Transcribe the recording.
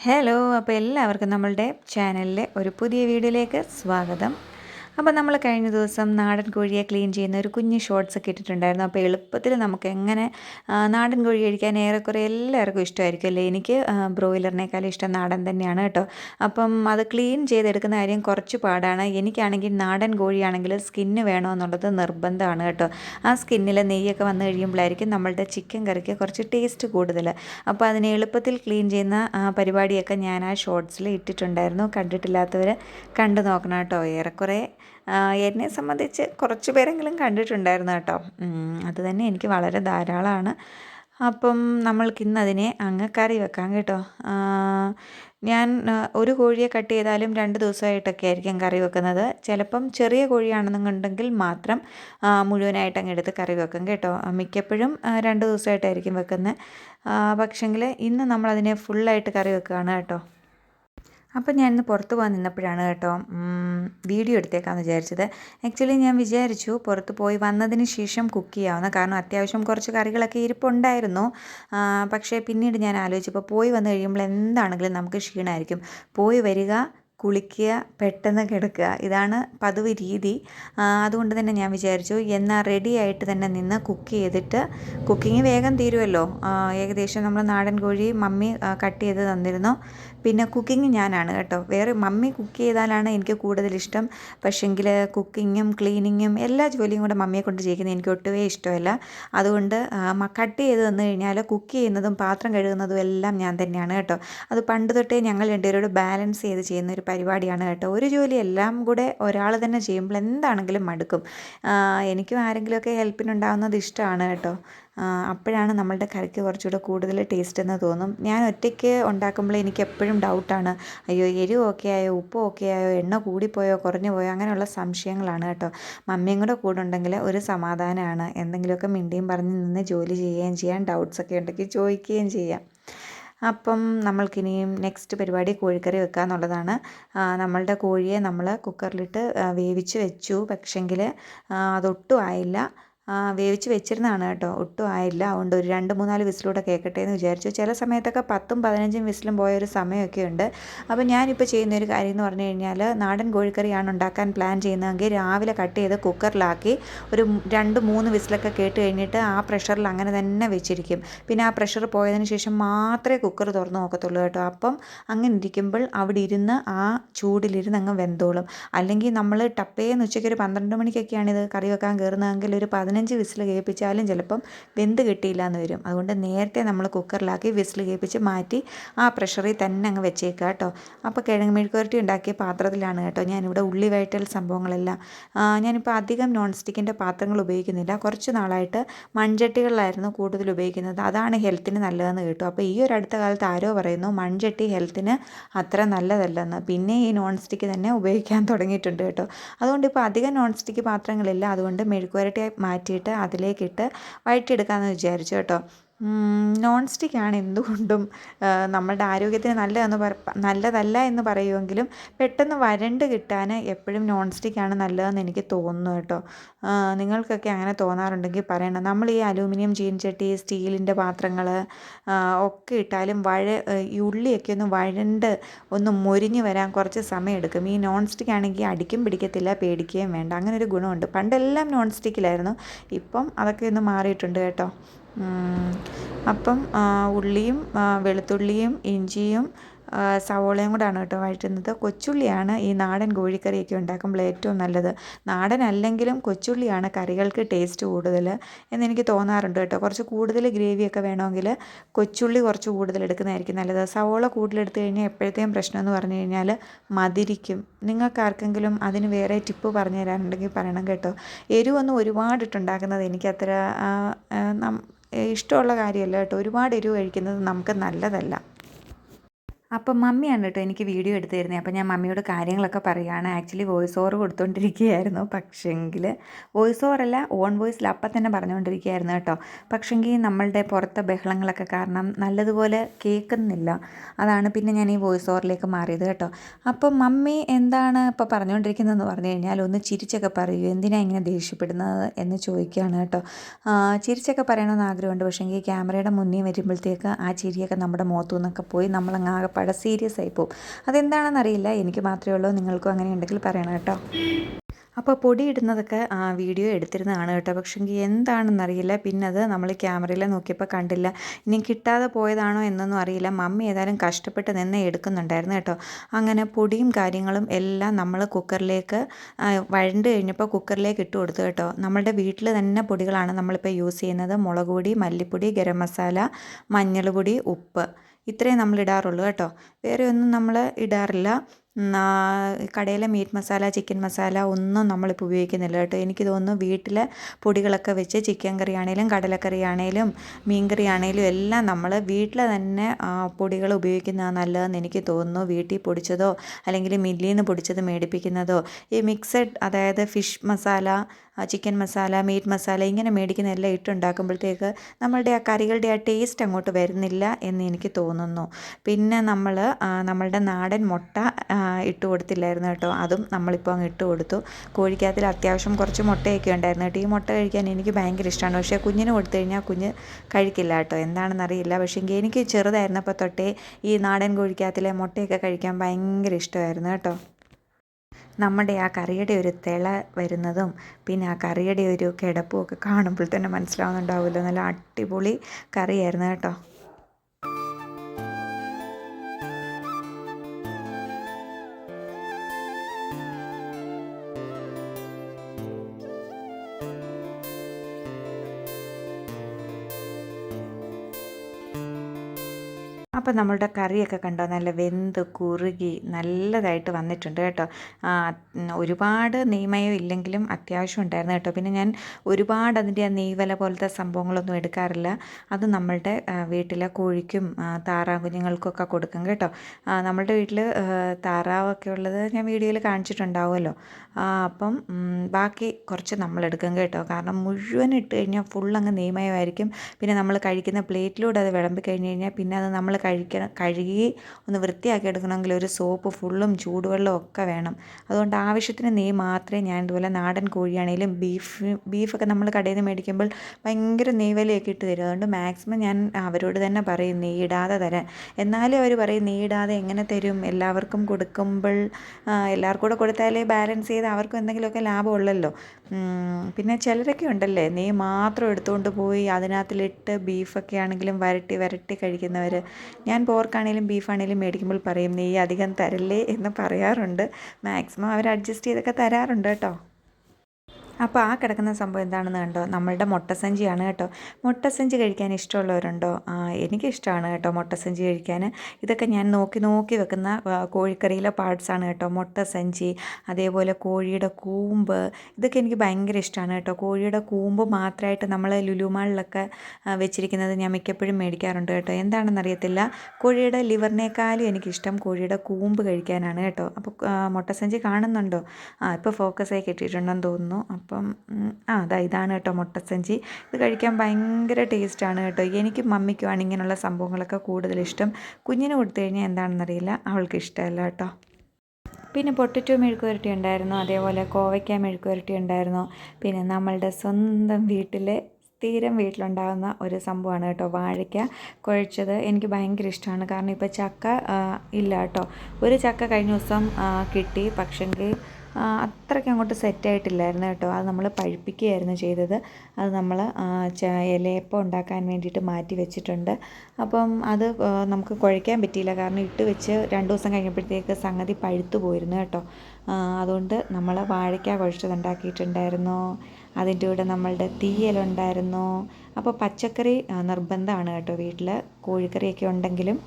Hello അപ്പോൾ എല്ലാവർക്കും നമ്മളുടെ ചാനലിലെ ഒരു പുതിയ വീഡിയോയിലേക്ക് സ്വാഗതം. അപ്പോൾ നമ്മൾ കഴിഞ്ഞ ദിവസം നാടൻ കോഴിയെ ക്ലീൻ ചെയ്യുന്ന ഒരു കുഞ്ഞ് ഷോർട്സ് ഒക്കെ ഇട്ടിട്ടുണ്ടായിരുന്നു. അപ്പോൾ എളുപ്പത്തിൽ നമുക്ക് എങ്ങനെ നാടൻ കോഴി കഴിക്കാൻ ഏറെക്കുറെ എല്ലാവർക്കും ഇഷ്ടമായിരിക്കും അല്ലേ? എനിക്ക് ബ്രോയിലറിനേക്കാളും ഇഷ്ടം നാടൻ തന്നെയാണ് കേട്ടോ. അപ്പം അത് ക്ലീൻ ചെയ്തെടുക്കുന്ന കാര്യം കുറച്ച് പാടാണ്. എനിക്കാണെങ്കിൽ നാടൻ കോഴിയാണെങ്കിൽ സ്കിന്ന് വേണമെന്നുള്ളത് നിർബന്ധമാണ് കേട്ടോ. ആ സ്കിന്നിൽ നെയ്യൊക്കെ വന്നു കഴിയുമ്പോഴായിരിക്കും നമ്മളുടെ ചിക്കൻ കറിക്ക് കുറച്ച് ടേസ്റ്റ് കൂടുതൽ. അപ്പോൾ അതിനെ എളുപ്പത്തിൽ ക്ലീൻ ചെയ്യുന്ന പരിപാടിയൊക്കെ ഞാൻ ആ ഷോർട്സിൽ ഇട്ടിട്ടുണ്ടായിരുന്നു. കണ്ടിട്ടില്ലാത്തവർ കണ്ടു നോക്കണം കേട്ടോ. ഏറെക്കുറെ എന്നെ സംബന്ധിച്ച് കുറച്ച് പേരെങ്കിലും കണ്ടിട്ടുണ്ടായിരുന്നു കേട്ടോ. അത് തന്നെ എനിക്ക് വളരെ ധാരാളമാണ് അപ്പം നമ്മൾക്ക് ഇന്ന് അതിനെ കറി വെക്കാം കേട്ടോ. ഞാൻ ഒരു കോഴിയെ കട്ട് ചെയ്താലും രണ്ട് ദിവസമായിട്ടൊക്കെ ആയിരിക്കും കറി വെക്കുന്നത്. ചിലപ്പം ചെറിയ കോഴിയാണെന്നുണ്ടെങ്കിൽ മാത്രം മുഴുവനായിട്ട് അങ്ങ് എടുത്ത് കറി വെക്കും കേട്ടോ. മിക്കപ്പോഴും രണ്ട് ദിവസമായിട്ടായിരിക്കും വെക്കുന്നത് പക്ഷെങ്കിൽ ഇന്ന് നമ്മളതിനെ ഫുള്ളായിട്ട് കറി വെക്കുകയാണ് കേട്ടോ. അപ്പം ഞാൻ ഇന്ന് പുറത്ത് പോകാൻ നിന്നപ്പോഴാണ് കേട്ടോ വീഡിയോ എടുത്തേക്കാന്ന് വിചാരിച്ചത്. ആക്ച്വലി ഞാൻ വിചാരിച്ചു പുറത്ത് പോയി വന്നതിന് ശേഷം കുക്ക് ചെയ്യാവുന്ന കാരണം അത്യാവശ്യം കുറച്ച് കറികളൊക്കെ ഇരിപ്പുണ്ടായിരുന്നു. പക്ഷേ പിന്നീട് ഞാൻ ആലോചിച്ചപ്പോൾ പോയി വന്നു കഴിയുമ്പോൾ എന്താണെങ്കിലും നമുക്ക് ക്ഷീണമായിരിക്കും. പോയി വരിക കുളിക്കുക പെട്ടെന്ന് കിടക്കുക. ഇതാണ് പതിവ് രീതി. അതുകൊണ്ട് തന്നെ ഞാൻ വിചാരിച്ചു എന്നാൽ റെഡി ആയിട്ട് തന്നെ നിന്ന് കുക്ക് ചെയ്തിട്ട് കുക്കിംഗ് വേഗം തീരുമല്ലോ ഏകദേശം നമ്മൾ നാടൻ കോഴി മമ്മി കട്ട് ചെയ്ത് തന്നിരുന്നു. പിന്നെ കുക്കിംഗ് ഞാനാണ് കേട്ടോ. വേറെ മമ്മി കുക്ക് ചെയ്താലാണ് എനിക്ക് കൂടുതലിഷ്ടം പക്ഷെങ്കിൽ കുക്കിങ്ങും ക്ലീനിങ്ങും എല്ലാ ജോലിയും കൂടെ മമ്മിയെ കൊണ്ട് ചെയ്യിക്കുന്നത് എനിക്ക് ഒട്ടുമേ ഇഷ്ടമല്ല. അതുകൊണ്ട് കട്ട് ചെയ്ത് തന്നു കഴിഞ്ഞാൽ കുക്ക് ചെയ്യുന്നതും പാത്രം കഴുകുന്നതും എല്ലാം ഞാൻ തന്നെയാണ് കേട്ടോ. അത് പണ്ട് തൊട്ടേ ഞങ്ങൾ രണ്ടുപേരോട് ബാലൻസ് ചെയ്ത് ചെയ്യുന്ന ഒരു പരിപാടിയാണ് കേട്ടോ. ഒരു ജോലി എല്ലാം കൂടെ ഒരാൾ തന്നെ ചെയ്യുമ്പോൾ എന്താണെങ്കിലും മടുക്കും. എനിക്കും ആരെങ്കിലുമൊക്കെ ഹെൽപ്പിനുണ്ടാവുന്നത് ഇഷ്ടമാണ് കേട്ടോ. അപ്പോഴാണ് നമ്മളുടെ കറിക്ക് കുറച്ചുകൂടെ കൂടുതൽ ടേസ്റ്റ് എന്ന് തോന്നും. ഞാൻ ഒറ്റയ്ക്ക് ഉണ്ടാക്കുമ്പോൾ എനിക്ക് എപ്പോഴും ഡൗട്ടാണ്. അയ്യോ എരിവ് ഓക്കെ ആയോ ഉപ്പ് ഓക്കെ ആയോ എണ്ണ കൂടിപ്പോയോ കുറഞ്ഞു പോയോ അങ്ങനെയുള്ള സംശയങ്ങളാണ് കേട്ടോ. മമ്മിയും കൂടെ കൂടെ ഉണ്ടെങ്കിൽ ഒരു സമാധാനമാണ്. എന്തെങ്കിലുമൊക്കെ മിണ്ടിയും പറഞ്ഞ് നിന്ന് ജോലി ചെയ്യുകയും ചെയ്യാം. ഡൗട്ട്സ് ഒക്കെ ഉണ്ടെങ്കിൽ ചോദിക്കുകയും ചെയ്യാം. അപ്പം നമ്മൾക്കിനിയും നെക്സ്റ്റ് പരിപാടി കോഴിക്കറി വെക്കുക എന്നുള്ളതാണ് നമ്മളുടെ കോഴിയെ നമ്മൾ കുക്കറിലിട്ട് വേവിച്ച് വെച്ചു. പക്ഷെങ്കിൽ അതൊട്ടും ആയില്ല. വേവിച്ച് വെച്ചിരുന്നതാണ് കേട്ടോ. ഒട്ടും ആയില്ല. അതുകൊണ്ട് ഒരു രണ്ട് മൂന്നാൽ വിസിലൂടെ കേൾക്കട്ടെ എന്ന് വിചാരിച്ചു. ചില സമയത്തൊക്കെ പത്തും പതിനഞ്ചും വിസിലും പോയ ഒരു സമയമൊക്കെ ഉണ്ട്. അപ്പോൾ ഞാനിപ്പോൾ ചെയ്യുന്ന ഒരു കാര്യം എന്ന് പറഞ്ഞു കഴിഞ്ഞാൽ നാടൻ കോഴിക്കറിയാണ് ഉണ്ടാക്കാൻ പ്ലാൻ ചെയ്യുന്നതെങ്കിൽ രാവിലെ കട്ട് ചെയ്ത് കുക്കറിലാക്കി ഒരു രണ്ട് മൂന്ന് വിസിലൊക്കെ കേട്ട് കഴിഞ്ഞിട്ട് ആ പ്രഷറിൽ അങ്ങനെ തന്നെ വെച്ചിരിക്കും. പിന്നെ ആ പ്രഷർ പോയതിന് ശേഷം മാത്രമേ കുക്കർ തുറന്ന് നോക്കത്തുള്ളൂ കേട്ടോ. അപ്പം അങ്ങനെ ഇരിക്കുമ്പോൾ അവിടെ ഇരുന്ന് ആ ചൂടിലിരുന്ന് അങ്ങ് വെന്തോളും. അല്ലെങ്കിൽ നമ്മൾ ടപ്പേന്ന് ഉച്ചയ്ക്ക് ഒരു പന്ത്രണ്ട് മണിക്കൊക്കെയാണ് ഇത് കറി വെക്കാൻ കയറുന്നതെങ്കിൽ ഒരു പതിനഞ്ച് വിസിൽ കേൾപ്പിച്ചാലും ചിലപ്പം വെന്ത് കിട്ടിയില്ല എന്ന് വരും. അതുകൊണ്ട് നേരത്തെ നമ്മൾ കുക്കറിലാക്കി വിസിൽ കേൾപ്പിച്ച് മാറ്റി ആ പ്രഷറിൽ തന്നെ അങ്ങ് വെച്ചേക്കുക കേട്ടോ. അപ്പോൾ കിഴങ്ങ് മെഴുക്കുവരട്ടി ഉണ്ടാക്കിയ പാത്രത്തിലാണ് കേട്ടോ ഞാനിവിടെ ഉള്ളി വയറ്റൽ സംഭവങ്ങളെല്ലാം. ഞാനിപ്പോൾ അധികം നോൺ സ്റ്റിക്കിന്റെ പാത്രങ്ങൾ ഉപയോഗിക്കുന്നില്ല. കുറച്ച് നാളായിട്ട് മൺചട്ടികളിലായിരുന്നു കൂടുതൽ ഉപയോഗിക്കുന്നത്. അതാണ് ഹെൽത്തിന് നല്ലതെന്ന് കേട്ടു. അപ്പോൾ ഈ ഒരു അടുത്ത കാലത്ത് ആരോ പറയുന്നു മൺചട്ടി ഹെൽത്തിന് അത്ര നല്ലതല്ലെന്ന്. പിന്നെ ഈ നോൺ സ്റ്റിക്ക് തന്നെ ഉപയോഗിക്കാൻ തുടങ്ങിയിട്ടുണ്ട് കേട്ടോ. അതുകൊണ്ട് ഇപ്പോൾ അധികം നോൺ സ്റ്റിക്ക് പാത്രങ്ങളില്ല. അതുകൊണ്ട് മെഴുക്കുവരട്ടി മാറ്റിയിട്ട് അതിലേക്കിട്ട് വഴറ്റിയെടുക്കാമെന്ന് വിചാരിച്ചു കേട്ടോ. നോൺ സ്റ്റിക്കാണ് എന്തുകൊണ്ടും നമ്മളുടെ ആരോഗ്യത്തിന് നല്ലതെന്ന് പറ നല്ലതല്ല എന്ന് പറയുമെങ്കിലും പെട്ടെന്ന് വരണ്ട് കിട്ടാൻ എപ്പോഴും നോൺ സ്റ്റിക്കാണ് നല്ലതെന്ന് എനിക്ക് തോന്നുന്നു കേട്ടോ. നിങ്ങൾക്കൊക്കെ അങ്ങനെ തോന്നാറുണ്ടെങ്കിൽ പറയണം. നമ്മൾ ഈ അലൂമിനിയം ചീൻചട്ടി സ്റ്റീലിന്റെ പാത്രങ്ങൾ ഒക്കെ ഇട്ടാലും വഴ ഈ ഉള്ളിയൊക്കെ ഒന്ന് വഴണ്ട് ഒന്ന് മുരിഞ്ഞ് വരാൻ കുറച്ച് സമയം എടുക്കും ഈ നോൺ സ്റ്റിക്ക് ആണെങ്കിൽ അടിക്കും പിടിക്കത്തില്ല പേടിക്കുകയും വേണ്ട. അങ്ങനെ ഒരു ഗുണമുണ്ട്. പണ്ടെല്ലാം നോൺ സ്റ്റിക്കിലായിരുന്നു ഇപ്പം അതൊക്കെ ഒന്ന് മാറിയിട്ടുണ്ട് കേട്ടോ. അപ്പം ഉള്ളിയും വെളുത്തുള്ളിയും ഇഞ്ചിയും സവോളയും കൂടാണ് കേട്ടോ വഴറ്റുന്നത്. കൊച്ചുള്ളിയാണ് ഈ നാടൻ കോഴിക്കറിയൊക്കെ ഉണ്ടാക്കുമ്പോൾ ഏറ്റവും നല്ലത്. നാടൻ അല്ലെങ്കിലും കൊച്ചുള്ളിയാണ് കറികൾക്ക് ടേസ്റ്റ് കൂടുതൽ എന്നെനിക്ക് തോന്നാറുണ്ട് കേട്ടോ. കുറച്ച് കൂടുതൽ ഗ്രേവിയൊക്കെ വേണമെങ്കിൽ കൊച്ചുള്ളി കുറച്ച് കൂടുതൽ എടുക്കുന്നതായിരിക്കും നല്ലത്. സവോള കൂടുതലെടുത്ത് കഴിഞ്ഞാൽ എപ്പോഴത്തെയും പ്രശ്നം എന്ന് പറഞ്ഞു കഴിഞ്ഞാൽ മതിരിക്കും. നിങ്ങൾക്ക് ആർക്കെങ്കിലും അതിന് വേറെ ടിപ്പ് പറഞ്ഞു തരാനുണ്ടെങ്കിൽ പറയണം കേട്ടോ. എരിവൊന്നും ഒരുപാട് ഇട്ടുണ്ടാക്കുന്നത് എനിക്കത്ര ആ, ആ, നം- ഇഷ്ടമുള്ള കാര്യമല്ല കേട്ടോ. ഒരുപാട് എരിവ് കഴിക്കുന്നത് നമുക്ക് നല്ലതല്ല. അപ്പം മമ്മിയാണ് കേട്ടോ എനിക്ക് വീഡിയോ എടുത്തു തരുന്നത് അപ്പം ഞാൻ മമ്മിയോട് കാര്യങ്ങളൊക്കെ പറയുകയാണ്. ആക്ച്വലി വോയിസ് ഓവർ കൊടുത്തുകൊണ്ടിരിക്കുകയായിരുന്നു പക്ഷേങ്കിൽ വോയിസ് ഓവറല്ല ഓൺ വോയിസിൽ അപ്പം തന്നെ പറഞ്ഞുകൊണ്ടിരിക്കുകയായിരുന്നു കേട്ടോ. പക്ഷെങ്കിൽ നമ്മളുടെ പുറത്തെ ബഹളങ്ങളൊക്കെ കാരണം നല്ലതുപോലെ കേൾക്കുന്നില്ല അതാണ് പിന്നെ ഞാൻ ഈ വോയിസ് ഓവറിലേക്ക് മാറിയത് കേട്ടോ. അപ്പം മമ്മി എന്താണ് ഇപ്പോൾ പറഞ്ഞുകൊണ്ടിരിക്കുന്നതെന്ന് പറഞ്ഞു കഴിഞ്ഞാൽ ഒന്ന് ചിരിച്ചൊക്കെ പറയൂ. എന്തിനാണ് ഇങ്ങനെ ദേഷ്യപ്പെടുന്നത് എന്ന് ചോദിക്കുകയാണ് കേട്ടോ. ചിരിച്ചൊക്കെ പറയണമെന്ന് ആഗ്രഹമുണ്ട്. പക്ഷേങ്കിൽ ക്യാമറയുടെ മുന്നിൽ വരുമ്പോഴത്തേക്ക് ആ ചിരിയൊക്കെ നമ്മുടെ മുഖത്തു നിന്നൊക്കെ പോയി നമ്മളങ്ങാകെ ആകപ്പാടെ സീരിയസ് ആയി പോകും അതെന്താണെന്നറിയില്ല. എനിക്ക് മാത്രമേ ഉള്ളൂ. നിങ്ങൾക്കും അങ്ങനെ ഉണ്ടെങ്കിൽ പറയണം കേട്ടോ. അപ്പോൾ പൊടി ഇടുന്നതൊക്കെ ആ വീഡിയോ എടുത്തിരുന്നതാണ് കേട്ടോ. പക്ഷെങ്കിൽ എന്താണെന്നറിയില്ല. പിന്നെ അത് നമ്മൾ ക്യാമറയിൽ നോക്കിയപ്പോൾ കണ്ടില്ല. ഇനി കിട്ടാതെ പോയതാണോ എന്നൊന്നും അറിയില്ല. മമ്മി ഏതായാലും കഷ്ടപ്പെട്ട് നിന്ന് എടുക്കുന്നുണ്ടായിരുന്നു കേട്ടോ. അങ്ങനെ പൊടിയും കാര്യങ്ങളും എല്ലാം നമ്മൾ കുക്കറിലേക്ക് വഴണ്ട് കഴിഞ്ഞപ്പോൾ കുക്കറിലേക്ക് ഇട്ട് കൊടുത്തു കേട്ടോ. നമ്മളുടെ വീട്ടിൽ തന്നെ പൊടികളാണ് നമ്മളിപ്പോൾ യൂസ് ചെയ്യുന്നത്. മുളക് പൊടി മല്ലിപ്പൊടി ഗരം മസാല മഞ്ഞൾപ്പൊടി ഉപ്പ്. ഇത്രയും നമ്മൾ ഇടാറുള്ളൂ കേട്ടോ. വേറെ ഒന്നും നമ്മൾ ഇടാറില്ല. കടയിലെ മീറ്റ് മസാല ചിക്കൻ മസാല ഒന്നും നമ്മളിപ്പോൾ ഉപയോഗിക്കുന്നില്ല കേട്ടോ. എനിക്ക് തോന്നുന്നു വീട്ടിലെ പൊടികളൊക്കെ വെച്ച് ചിക്കൻ കറി ആണെങ്കിലും കടലക്കറി ആണെങ്കിലും മീൻകറി ആണെങ്കിലും എല്ലാം നമ്മൾ വീട്ടിൽ തന്നെ പൊടികൾ ഉപയോഗിക്കുന്നതാണ് നല്ലതെന്ന് എനിക്ക് തോന്നുന്നു. വീട്ടിൽ പൊടിച്ചതോ അല്ലെങ്കിൽ മില്ലിൽ നിന്ന് പൊടിച്ചത് മേടിപ്പിക്കുന്നതോ ഈ മിക്സഡ് അതായത് fish masala chicken masala meat masala ഇങ്ങനെ മേടിക്കുന്ന എല്ലാം ഇട്ടുണ്ടാക്കുമ്പോഴത്തേക്ക് നമ്മളുടെ ആ കറികളുടെ ആ ടേസ്റ്റ് അങ്ങോട്ട് വരുന്നില്ല എന്ന് എനിക്ക് തോന്നുന്നു. പിന്നെ നമ്മൾ നമ്മളുടെ നാടൻ മുട്ട ഇട്ട് കൊടുത്തില്ലായിരുന്നു കേട്ടോ. അതും നമ്മളിപ്പോൾ അങ്ങ് ഇട്ട് കൊടുത്തു. കോഴിക്കകത്തിൽ അത്യാവശ്യം കുറച്ച് മുട്ടയൊക്കെ ഉണ്ടായിരുന്നു കേട്ടോ. ഈ മുട്ട കഴിക്കാൻ എനിക്ക് ഭയങ്കര ഇഷ്ടമാണ് പക്ഷേ കുഞ്ഞിന് കൊടുത്തു കഴിഞ്ഞാൽ കുഞ്ഞ് കഴിക്കില്ല കേട്ടോ. എന്താണെന്നറിയില്ല പക്ഷേ എനിക്ക് ചെറുതായിരുന്നപ്പോൾ തൊട്ടേ ഈ നാടൻ കോഴിക്കകത്തിലെ മുട്ടയൊക്കെ കഴിക്കാൻ ഭയങ്കര ഇഷ്ടമായിരുന്നു കേട്ടോ. നമ്മുടെ ആ കറിയുടെ ഒരു തിള വരുന്നതും പിന്നെ ആ കറിയുടെ ഒരു കിടപ്പും ഒക്കെ കാണുമ്പോൾ തന്നെ മനസ്സിലാവുന്നുണ്ടാവുമല്ലോ. നല്ല അടിപൊളി കറിയായിരുന്നു കേട്ടോ. അപ്പോൾ നമ്മളുടെ കറിയൊക്കെ കണ്ടോ? നല്ല വെന്ത് കുറുകി നല്ലതായിട്ട് വന്നിട്ടുണ്ട് കേട്ടോ. ഒരുപാട് നെയ്മയം ഇല്ലെങ്കിലും അത്യാവശ്യം ഉണ്ടായിരുന്നു കേട്ടോ. പിന്നെ ഞാൻ ഒരുപാട് അതിന്റെ ആ നെയ്വല പോലത്തെ സംഭവങ്ങളൊന്നും എടുക്കാറില്ല. അത് നമ്മളുടെ വീട്ടിലെ കോഴിക്കും താറാവ് കുഞ്ഞുങ്ങൾക്കൊക്കെ കൊടുക്കും കേട്ടോ. നമ്മളുടെ വീട്ടിൽ താറാവൊക്കെ ഉള്ളത് ഞാൻ വീഡിയോയിൽ കാണിച്ചിട്ടുണ്ടാവുമല്ലോ. അപ്പം ബാക്കി കുറച്ച് നമ്മൾ എടുക്കും കേട്ടോ. കാരണം മുഴുവൻ ഇട്ട് കഴിഞ്ഞാൽ ഫുൾ അങ്ങ് നെയ്മയമായിരിക്കും. പിന്നെ നമ്മൾ കഴിക്കുന്ന പ്ലേറ്റിലൂടെ അത് വിളമ്പി കഴിഞ്ഞ് കഴിഞ്ഞാൽ പിന്നെ അത് നമ്മൾ കഴിക്കണം കഴുകി ഒന്ന് വൃത്തിയാക്കി എടുക്കണമെങ്കിൽ ഒരു സോപ്പ് ഫുള്ളും ചൂടുവെള്ളം ഒക്കെ വേണം. അതുകൊണ്ട് ആവശ്യത്തിന് നെയ്യ് മാത്രമേ ഞാൻ ഇതുപോലെ നാടൻ കോഴിയാണെങ്കിലും ബീഫ് ബീഫൊക്കെ നമ്മൾ കടയിൽ നിന്ന് മേടിക്കുമ്പോൾ ഭയങ്കര നെയ്വലയൊക്കെ ഇട്ട് തരും. അതുകൊണ്ട് മാക്സിമം ഞാൻ അവരോട് തന്നെ പറയും നെയ്യിടാതെ തരാൻ. എന്നാലും അവർ പറയും നെയ്യിടാതെ എങ്ങനെ തരും? എല്ലാവർക്കും കൊടുക്കുമ്പോൾ എല്ലാവർക്കും കൂടെ കൊടുത്താലേ ബാലൻസ് ചെയ്ത് അവർക്കും എന്തെങ്കിലുമൊക്കെ ലാഭമുള്ളല്ലോ പിന്നെ ചിലരൊക്കെ ഉണ്ടല്ലേ നെയ്യ് മാത്രം എടുത്തുകൊണ്ട് പോയി അതിനകത്തിലിട്ട് ബീഫൊക്കെ ആണെങ്കിലും വരട്ടി വരട്ടി കഴിക്കുന്നവർ ഞാൻ പോർക്കാണേലും ബീഫാണേലും മേടിക്കുമ്പോൾ പറയും നെയ്യ് അധികം തരല്ലേ എന്ന് പറയാറുണ്ട്. മാക്സിമം അവർ അഡ്ജസ്റ്റ് ചെയ്തൊക്കെ തരാറുണ്ട് കേട്ടോ. അപ്പോൾ ആ കിടക്കുന്ന സംഭവം എന്താണെന്ന് കണ്ടോ? നമ്മളുടെ മുട്ടസഞ്ചിയാണ് കേട്ടോ. മുട്ടസഞ്ചി കഴിക്കാൻ ഇഷ്ടമുള്ളവരുണ്ടോ? എനിക്കിഷ്ടമാണ് കേട്ടോ മുട്ടസഞ്ചി കഴിക്കാൻ. ഇതൊക്കെ ഞാൻ നോക്കി നോക്കി വെക്കുന്ന കോഴിക്കറിയിലെ പാർട്സാണ് കേട്ടോ. മുട്ടസഞ്ചി അതേപോലെ കോഴിയുടെ കൂമ്പ് ഇതൊക്കെ എനിക്ക് ഭയങ്കര ഇഷ്ടമാണ് കേട്ടോ. കോഴിയുടെ കൂമ്പ് മാത്രമായിട്ട് നമ്മൾ ലുലുമാളിലൊക്കെ വെച്ചിരിക്കുന്നത് ഞാൻ മിക്കപ്പോഴും മേടിക്കാറുണ്ട് കേട്ടോ. എന്താണെന്ന് അറിയത്തില്ല. കോഴിയുടെ ലിവറിനേക്കാളും എനിക്കിഷ്ടം കോഴിയുടെ കൂമ്പ് കഴിക്കാനാണ് കേട്ടോ. അപ്പോൾ മുട്ടസഞ്ചി കാണുന്നുണ്ടോ? ആ ഇപ്പോൾ ഫോക്കസായി കിട്ടിയിട്ടുണ്ടെന്ന് തോന്നുന്നു. അപ്പം ആ അതാ ഇതാണ് കേട്ടോ മുട്ടസഞ്ചി. ഇത് കഴിക്കാൻ ഭയങ്കര ടേസ്റ്റാണ് കേട്ടോ. എനിക്ക് മമ്മിക്കുമാണ് ഇങ്ങനെയുള്ള സംഭവങ്ങളൊക്കെ കൂടുതൽ ഇഷ്ടം കുഞ്ഞിന് കൊടുത്തു കഴിഞ്ഞാൽ എന്താണെന്നറിയില്ല. അവൾക്ക് ഇഷ്ടമല്ല കേട്ടോ. പിന്നെ പൊട്ടറ്റോ മെഴുക്കുവരട്ടി ഉണ്ടായിരുന്നു. അതേപോലെ കോവയ്ക്ക മെഴുക്കുവരട്ടി ഉണ്ടായിരുന്നു. പിന്നെ നമ്മളുടെ സ്വന്തം വീട്ടിലെ സ്ഥിരം വീട്ടിലുണ്ടാകുന്ന ഒരു സംഭവമാണ് കേട്ടോ വാഴയ്ക്ക കുഴച്ചത്. എനിക്ക് ഭയങ്കര ഇഷ്ടമാണ്. കാരണം ഇപ്പോൾ ചക്ക ഇല്ല കേട്ടോ. ഒരു ചക്ക കഴിഞ്ഞ ദിവസം കിട്ടി. പക്ഷെങ്കിൽ അത്രയ്ക്ക് അങ്ങോട്ട് സെറ്റായിട്ടില്ലായിരുന്നു കേട്ടോ. അത് നമ്മൾ പഴുപ്പിക്കുകയായിരുന്നു ചെയ്തത്. അത് നമ്മൾ ഇലയപ്പം ഉണ്ടാക്കാൻ വേണ്ടിയിട്ട് മാറ്റി വെച്ചിട്ടുണ്ട്. അപ്പം അത് നമുക്ക് കുഴയ്ക്കാൻ പറ്റിയില്ല. കാരണം ഇട്ട് വെച്ച് രണ്ട് ദിവസം കഴിഞ്ഞപ്പോഴത്തേക്ക് സംഗതി പഴുത്തു പോയിരുന്നു കേട്ടോ. അതുകൊണ്ട് നമ്മൾ വാഴയ്ക്ക കുഴച്ചത് ഉണ്ടാക്കിയിട്ടുണ്ടായിരുന്നു. അതിന്റെ കൂടെ നമ്മളുടെ തീയലുണ്ടായിരുന്നു അപ്പോൾ പച്ചക്കറി നിർബന്ധമാണ് കേട്ടോ വീട്ടിൽ കോഴിക്കറിയൊക്കെ ഉണ്ടെങ്കിലും.